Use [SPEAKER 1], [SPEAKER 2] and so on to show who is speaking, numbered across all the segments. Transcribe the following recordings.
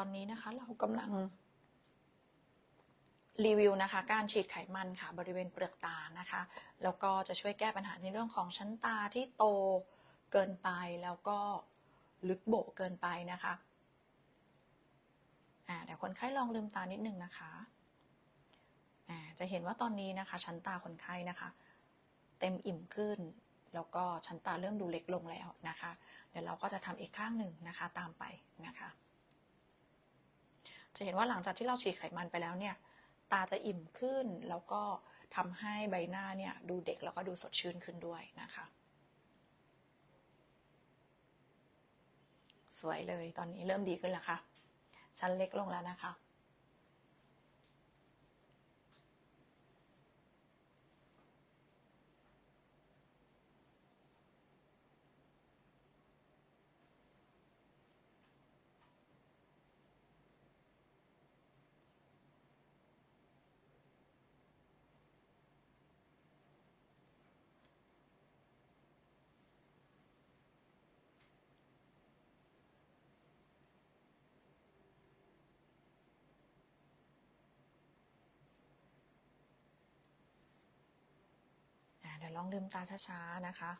[SPEAKER 1] ตอนนี้นะคะ เรากำลัง รีวิวนะคะ การฉีดไขมันค่ะ บริเวณเปลือกตานะคะ แล้วก็จะช่วยแก้ปัญหาในเรื่องของชั้นตาที่โตเกินไปแล้วก็ลึกโบเกินไปนะคะอ่าเดี๋ยวคนไข้ลองลืมตานิดนึงนะคะอ่าจะเห็นว่าตอนนี้นะคะ ชั้นตาคนไข้นะคะ เต็มอิ่มขึ้น แล้วก็ชั้นตาเริ่มดูเล็กลงแล้วนะคะ เดี๋ยวเราก็จะทำอีกข้างหนึ่งนะคะตามไป จะเห็นว่าหลังจากที่เราฉีดไขมันไปแล้วเนี่ย ตาจะอิ่มขึ้นแล้วก็ทำให้ใบหน้าเนี่ยดูเด็กแล้วก็ดูสดชื่นขึ้นด้วยนะคะ สวยเลยตอนนี้เริ่มดีขึ้นแล้วค่ะ ชั้นเล็กลงแล้วนะคะ เดี๋ยวลองลืมตาช้าๆนะคะ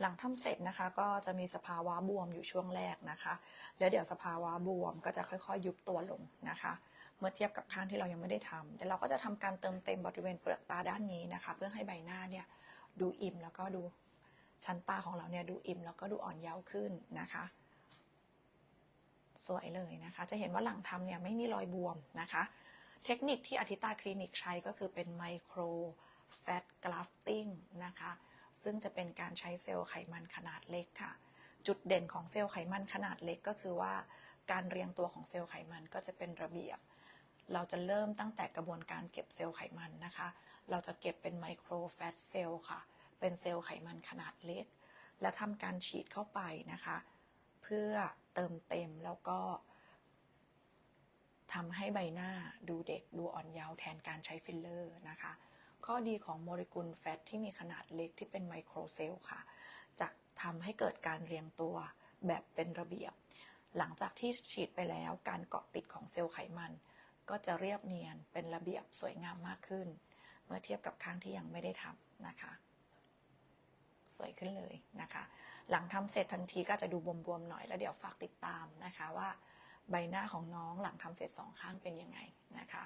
[SPEAKER 1] หลังทำเสร็จนะคะก็จะมีสภาวะบวมอยู่ช่วงแรกนะคะ แล้วเดี๋ยวสภาวะบวมก็จะค่อยๆ ยุบตัวลงนะคะเมื่อเทียบกับข้างที่เรายังไม่ได้ทำเดี๋ยวเราก็จะทำการเติมเต็มบริเวณเปลือกตาด้านนี้นะคะ เพื่อให้ใบหน้าเนี่ยดูอิ่มแล้วก็ดูชั้นตาของเราเนี่ยดูอิ่มแล้วก็ดูอ่อนเยาว์ขึ้นนะคะ สวยเลยนะคะ จะเห็นว่าหลังทำเนี่ยไม่มีรอยบวมนะคะ เทคนิคที่อธิตาคลินิกใช้ก็คือเป็นไมโคร แฟตกราฟติ้งนะคะ ซึ่งจะเป็นการใช้เซลล์ไขมันขนาดเล็กค่ะ จุดเด่นของเซลล์ไขมันขนาดเล็กก็คือว่า การเรียงตัวของเซลล์ไขมันก็จะเป็นระเบียบ เราจะเริ่มตั้งแต่กระบวนการเก็บเซลล์ไขมันนะคะ เราจะเก็บเป็นไมโครแฟตเซลล์ค่ะ เป็นเซลล์ไขมันขนาดเล็ก และทำการฉีดเข้าไปนะคะ เพื่อเติมเต็มแล้วก็ทำให้ใบหน้าดูเด็กดูอ่อนเยาว์แทนการใช้ฟิลเลอร์นะคะ ข้อดีของโมเลกุลแฟตที่มีขนาดเล็กที่เป็นไมโครเซลล์ค่ะ จะทำให้เกิดการเรียงตัวแบบเป็นระเบียบ หลังจากที่ฉีดไปแล้วการเกาะติดของเซลล์ไขมัน ก็จะเรียบเนียนเป็นระเบียบสวยงามมากขึ้น เมื่อเทียบกับข้างที่ยังไม่ได้ทำนะคะ สวยขึ้นเลยนะคะ หลังทำเสร็จทันทีก็จะดูบวมๆหน่อยแล้วเดี๋ยวฝากติดตามนะคะว่า ใบหน้าของน้องหลังทำเสร็จสองข้างเป็นยังไงนะคะ